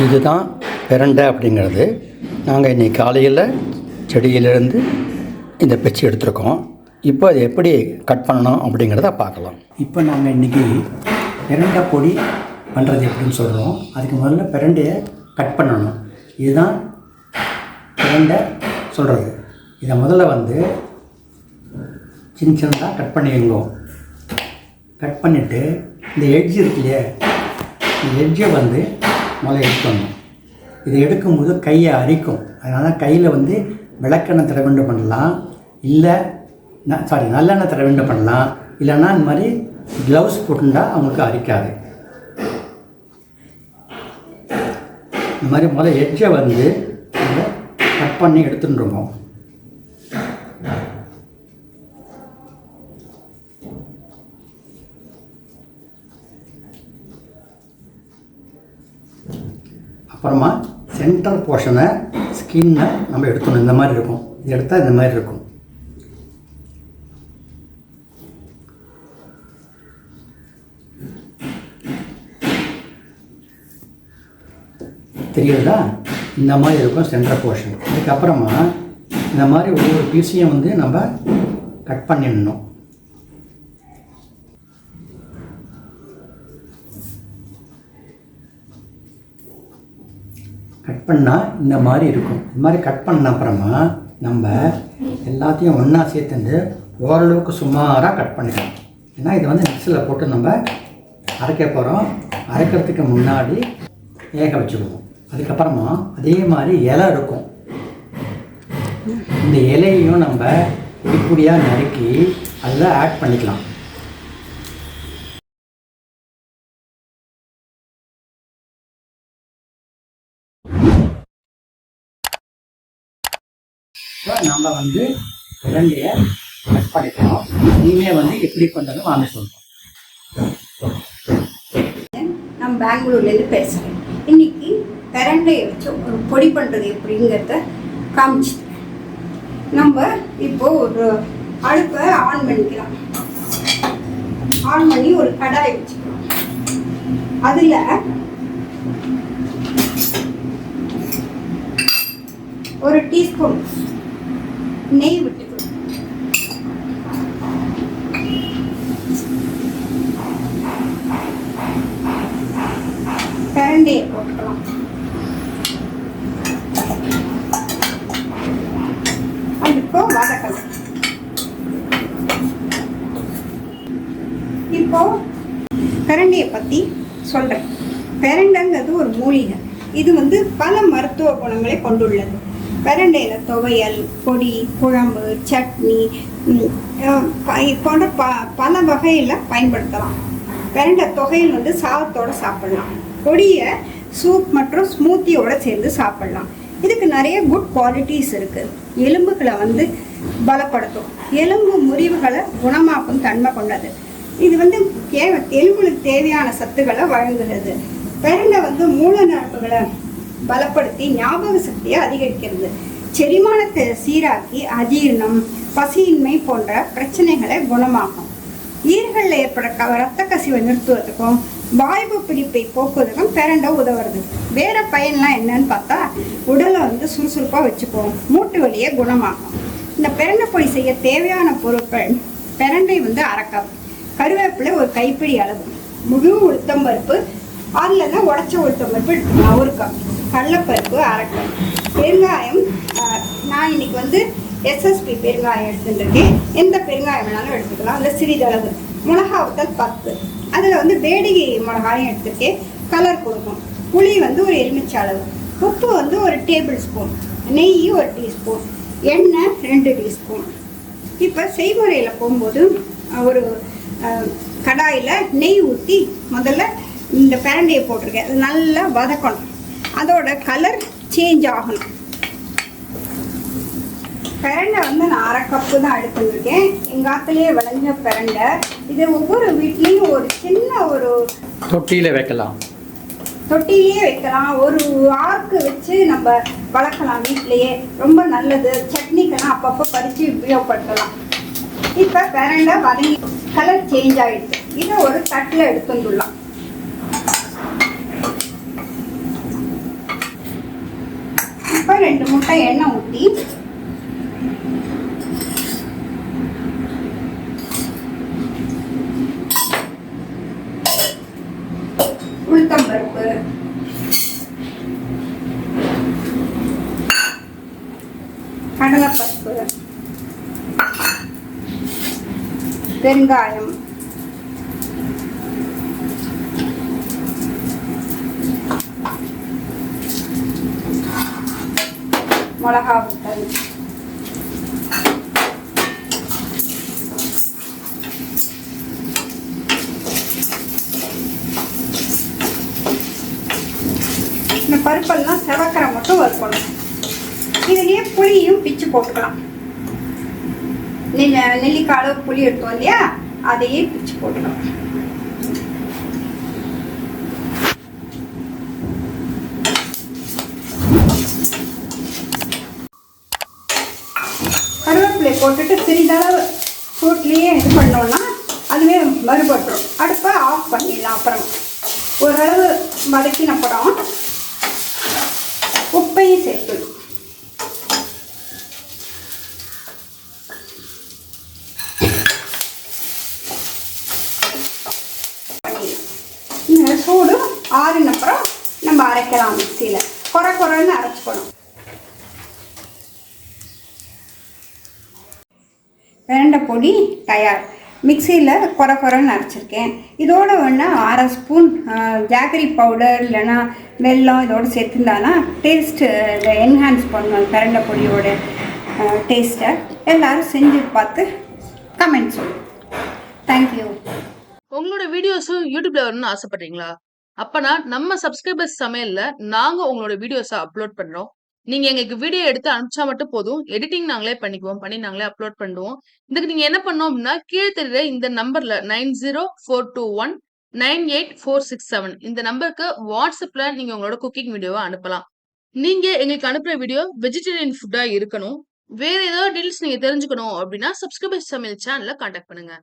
இதுதான் பிரண்டை அப்படிங்கிறது. நாங்கள் இன்னைக்கு காலையில் செடியிலேருந்து இந்த பிச்சு எடுத்திருக்கோம். இப்போ அதை எப்படி கட் பண்ணணும் அப்படிங்கிறத பார்க்கலாம். இப்போ நாங்கள் இன்றைக்கி பிரண்டை பொடி பண்ணுறது எப்படின்னு சொல்கிறோம் அதுக்கு முதல்ல பிரண்டையை கட் பண்ணணும். இதுதான் பிரண்டை சொல்கிறது இதை முதல்ல வந்து சின்ன சின்னதாக கட் பண்ணிடுங்க கட் பண்ணிவிட்டு இந்த எட்ஜ் இருக்கு இல்லையா? இந்த எட்ஜை வந்து முதல்ல எடுக்கணும். இதை எடுக்கும்போது கையை அரிக்கும். அதனால் கையில் வந்து விளக்கெண்ணெய் தர பண்ணலாம். இல்லை சாரி நல்லெண்ணெய் தர பண்ணலாம். இல்லைன்னா இந்த மாதிரி க்ளவுஸ் போட்டுண்டா அவங்களுக்கு அரிக்காது. இந்த மாதிரி முதல்ல எட்ஜை வந்து நம்ம கட் பண்ணி எடுத்துட்டுருக்கோம் அப்புறமா சென்டர் போர்ஷனை ஸ்கின்னை நம்ம எடுக்கணும். இந்த மாதிரி இருக்கும். இது எடுத்தால் இந்த மாதிரி இருக்கும். தெரியுதா? இந்த மாதிரி இருக்கும் சென்டர் போர்ஷன் அதுக்கப்புறமா இந்த மாதிரி ஒவ்வொரு பீஸையும் வந்து நம்ம கட் பண்ணிடணும். கட் பண்ணால் இந்த மாதிரி இருக்கும். இந்த மாதிரி கட் பண்ண அப்புறமா நம்ம எல்லாத்தையும் ஒன்றா சேர்த்துட்டு ஓரளவுக்கு சுமாராக கட் பண்ணிக்கலாம் ஏன்னா இது வந்து மிக்சியில் போட்டு நம்ம அரைக்க போகிறோம் அரைக்கிறதுக்கு முன்னாடி வேக வச்சுக்குவோம் அதுக்கப்புறமா அதே மாதிரி இலை இருக்கும். இந்த இலையையும் நம்ம இப்படியாக நறுக்கி அதில் ஆட் பண்ணிக்கலாம். நம்ம வந்து குழந்தைய கட் பண்ணிக்கலாம் இனிமேல் வந்து எப்படி பண்ணுறது வாங்க சொல்கிறோம் நான் பெங்களூர்லேருந்து பேசுகிறேன். இன்னைக்கு கரண்டையை வச்சு ஒரு பொடி பண்ணுறது எப்படிங்கிறத காமிச்சு நம்ம இப்போ ஒரு அடுப்பை ஆன் பண்ணிக்கலாம். ஆன் பண்ணி ஒரு கடாய் வச்சுக்கலாம். அதில் ஒரு டீஸ்பூன் நெய் விட்டுக்கணும் கரண்டியை போட்டுக்கலாம். இப்போ வதக்கலாம் இப்போ கரண்டியை பற்றி சொல்கிறேன் பிரண்டைங்கிறது ஒரு மூலிகை. இது வந்து பல மருத்துவ குணங்களை கொண்டுள்ளது. பிரண்டையில் துவையல் பொடி குழம்பு சட்னி போன்ற ப பல வகையில் பயன்படுத்தலாம். பிரண்டை தொகையில் வந்து சாதத்தோட சாப்பிடலாம். பொடியை சூப் மற்றும் ஸ்மூத்தியோட சேர்ந்து சாப்பிடலாம். இதுக்கு நிறைய குட் குவாலிட்டிஸ் இருக்குது எலும்புகளை வந்து பலப்படுத்தும். எலும்பு முறிவுகளை குணமாக்கும் தன்மை கொண்டது. இது வந்து எலும்புகளுக்கு தேவையான சத்துக்களை வழங்குகிறது. பிரண்டை வந்து மூல நரம்புகளை பலப்படுத்தி ஞாபக சக்தியை அதிகரிக்கிறது. செரிமானத்தை சீராக்கி அஜீரணம் பசியின்மை போன்ற பிரச்சனைகளை குணமாகும் ஈர்களில் ஏற்பட ரத்த கசிவை நிறுத்துவதற்கும் வாய்வு பிடிப்பை போக்குவதற்கும் பெரண்டை உதவுறது. வேற பயன்லாம் என்னன்னு பார்த்தா உடலை வந்து சுறுசுறுப்பாக வச்சுக்கும் மூட்டு வலியை குணமாகும் இந்த பிரண்டை பொடி செய்ய தேவையான பொருட்கள் பெரண்டை வந்து அரை கருவேப்பிலை ஒரு கைப்பிடி அளவு. முழு உளுத்தம்பருப்பு அதுலன்னா உடச்ச உளுத்தம்பருப்பு எடுத்துக்கலாம். ஒரு கப் கடலப்பருப்பு அரைக்கணும் பெருங்காயம் நான் இன்னைக்கு வந்து எஸ்எஸ்பி பெருங்காயம் எடுத்துட்டுருக்கேன். எந்த பெருங்காயம் வேணாலும் எடுத்துக்கலாம். அதில் சிறிதளவு. மிளகா வத்தல் பத்து. அதில் வந்து வேடிகை மிளகாயும் எடுத்துருக்கேன். கலர் கொடுக்கும். புளி வந்து ஒரு எலுமிச்சை அளவு உப்பு வந்து ஒரு டேபிள் ஸ்பூன் நெய் ஒரு டீஸ்பூன் எண்ணெய் ரெண்டு டீஸ்பூன் இப்போ செய்முறையில் போகும்போது ஒரு கடாயில் நெய் ஊற்றி முதல்ல இந்த பிரண்டையை போட்டிருக்கேன். அது நல்லா வதக்கணும். அதோட கலர் சேஞ்ச் ஆகணும். பிரண்டை வந்து நான் அரை கப்பு தான் எடுத்துருக்கேன். எங்கள் ஆத்துலேயே விளைஞ்ச பிரண்டை. இது ஒவ்வொரு வீட்லேயும் ஒரு சின்ன ஒரு தொட்டியில் வைக்கலாம். தொட்டிலேயே வைக்கலாம். ஒரு ஆர்க்கு வச்சு நம்ம வளர்க்கலாம் வீட்டிலேயே ரொம்ப நல்லது. சட்னிக்கெல்லாம் அப்பப்போ பறித்து உபயோகப்படுத்தலாம். இப்போ பிரண்டை வதங்கி கலர் சேஞ்ச் ஆகிடுது இதை ஒரு தட்டில் எடுத்துட்டுலாம் ரெண்டு முட்டை எண்ணெய் ஊற்றி உளுத்தம்பருப்பு கடலைப்பருப்பு. பெருங்காயம். மிளகா வத்தல் இந்த பருப்பெல்லாம் செவக்கரை மட்டும் வறுக்கணும். இதுலேயே புளியும் பிச்சு போட்டுக்கலாம். நெல்லிக்காய் அளவு புளி எடுத்தோம் இல்லையா? அதையே பிச்சு போட்டுக்கலாம். கருவேப்பிலை போட்டுட்டு சிறிதளவு கூட்லேயே இது பண்ணோம்னா அதுவே மறுபட்டுரும் அடுப்பை ஆஃப் பண்ணிடலாம் அப்புறம். ஓரளவு வதக்கின படம் உப்பையும் சேர்த்துடும் இந்த சூடு ஆறுனப்புறம் நம்ம அரைக்கலாம் மிக்சியில். குறை குறைன்னு அரைச்சிக்கணும். பிரண்டை பொடி தயார். மிக்சியில் குறை குறைன்னு அரைச்சிருக்கேன். இதோட வேணா அரை ஸ்பூன் ஜாகரி பவுடர் இல்லைன்னா வெல்லம் இதோடு சேர்த்துருந்தானா டேஸ்ட்டு இதை என்ஹான்ஸ் பண்ணுவோம் பிரண்டை பொடியோட டேஸ்ட்டை. எல்லோரும் செஞ்சு பார்த்து கமெண்ட் சொல்லு தேங்க்யூ உங்களோட வீடியோஸும் யூடியூப்ல வரணும்னு ஆசைப்படுறீங்களா? அப்பனா நம்ம சப்ஸ்கிரைபர்ஸ் சமையல்ல நாங்க உங்களோட வீடியோஸை அப்லோட் பண்றோம். நீங்க எங்களுக்கு வீடியோ எடுத்து அனுப்பிச்சா மட்டும் போதும். எடிட்டிங் நாங்களே பண்ணிக்குவோம். பண்ணி நாங்களே அப்லோட் பண்ணுவோம் இதுக்கு நீங்க என்ன பண்ணோம் அப்படின்னா கீழே தெரியுற இந்த நம்பர்ல nine zero four two one nine eight four six seven இந்த நம்பருக்கு வாட்ஸ்அப்ல நீங்க உங்களோட குக்கிங் வீடியோவை அனுப்பலாம். நீங்க எங்களுக்கு அனுப்புற வீடியோ வெஜிடேரியன் ஃபுட்டா இருக்கணும். வேற ஏதாவது டீல்ஸ் நீங்க தெரிஞ்சுக்கணும் அப்படின்னா சப்ஸ்கிரைபர் சமையல் சேனல்ல கான்டாக்ட் பண்ணுங்க.